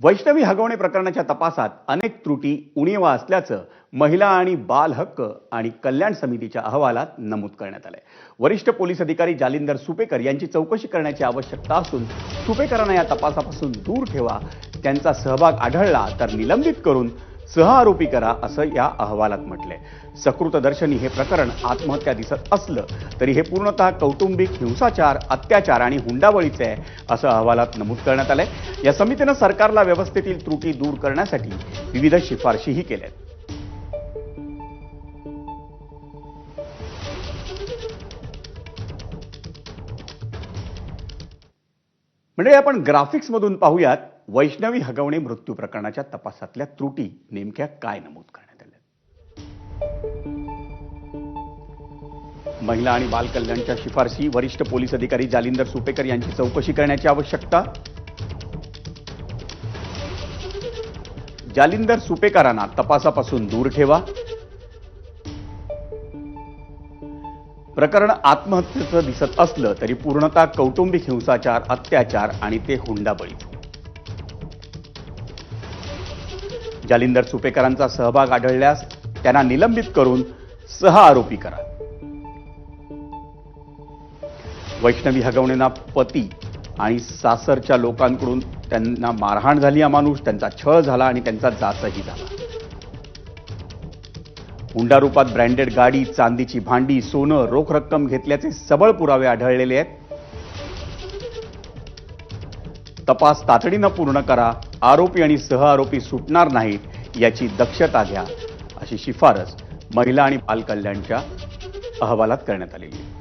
वैष्णवी हगवणे प्रकरणाच्या तपासात अनेक त्रुटी उणीवा असल्याचं महिला आणि बाल हक्क आणि कल्याण समितीच्या अहवालात नमूद करण्यात आलंय. वरिष्ठ पोलीस अधिकारी जालिंदर सुपेकर यांची चौकशी करण्याची आवश्यकता असून सुपेकरांना या तपासापासून दूर ठेवा त्यांचा सहभाग आढळला तर निलंबित करून सहआरोपी करा असं या अहवालात म्हटलंय. सकृतदर्शनी हे प्रकरण आत्महत्या दिसत असलं तरी हे पूर्णतः कौटुंबिक हिंसाचार अत्याचार आणि हुंडाबळीचे आहे असं अहवालात नमूद करण्यात आलंय. या समितीनं सरकारला व्यवस्थेतील त्रुटी दूर करण्यासाठी विविध शिफारशीही केल्या आहेत म्हणजे आपण ग्राफिक्समधून पाहूयात. वैष्णवी हगवणे मृत्यू प्रकरणाच्या तपासातल्या त्रुटी नेमक्या काय नमूद करण्यात आल्या? महिला आणि बालकल्याणच्या शिफारसी शिफारशी वरिष्ठ पोलीस अधिकारी जालिंदर सुपेकर यांची चौकशी करण्याची आवश्यकता? जालिंदर सुपेकरांना तपासापासून दूर ठेवा. प्रकरण आत्महत्येचं दिसत असलं तरी पूर्णतः कौटुंबिक हिंसाचार अत्याचार आणि ते हुंडाबळी. जालिंदर सुपेकरांचा सहभाग आढळल्यास त्यांना निलंबित करून सह आरोपी करा. वैष्णवी हगवणेंना पती आणि सासरच्या लोकांकडून त्यांना मारहाण झाली अमानुष त्यांचा छळ झाला आणि त्यांचा जाचही झाला. हुंडा रूपात ब्रँडेड गाडी चांदीची भांडी सोनं रोख रक्कम घेतल्याचे सबळ पुरावे आढळलेले आहेत. तपास तातडीनं पूर्ण करा. आरोपी आणि सहआरोपी सुटणार नाहीत याची दक्षता घ्या अशी शिफारस महिला आणि बालकल्याणच्या अहवालात करण्यात आलेली आहे.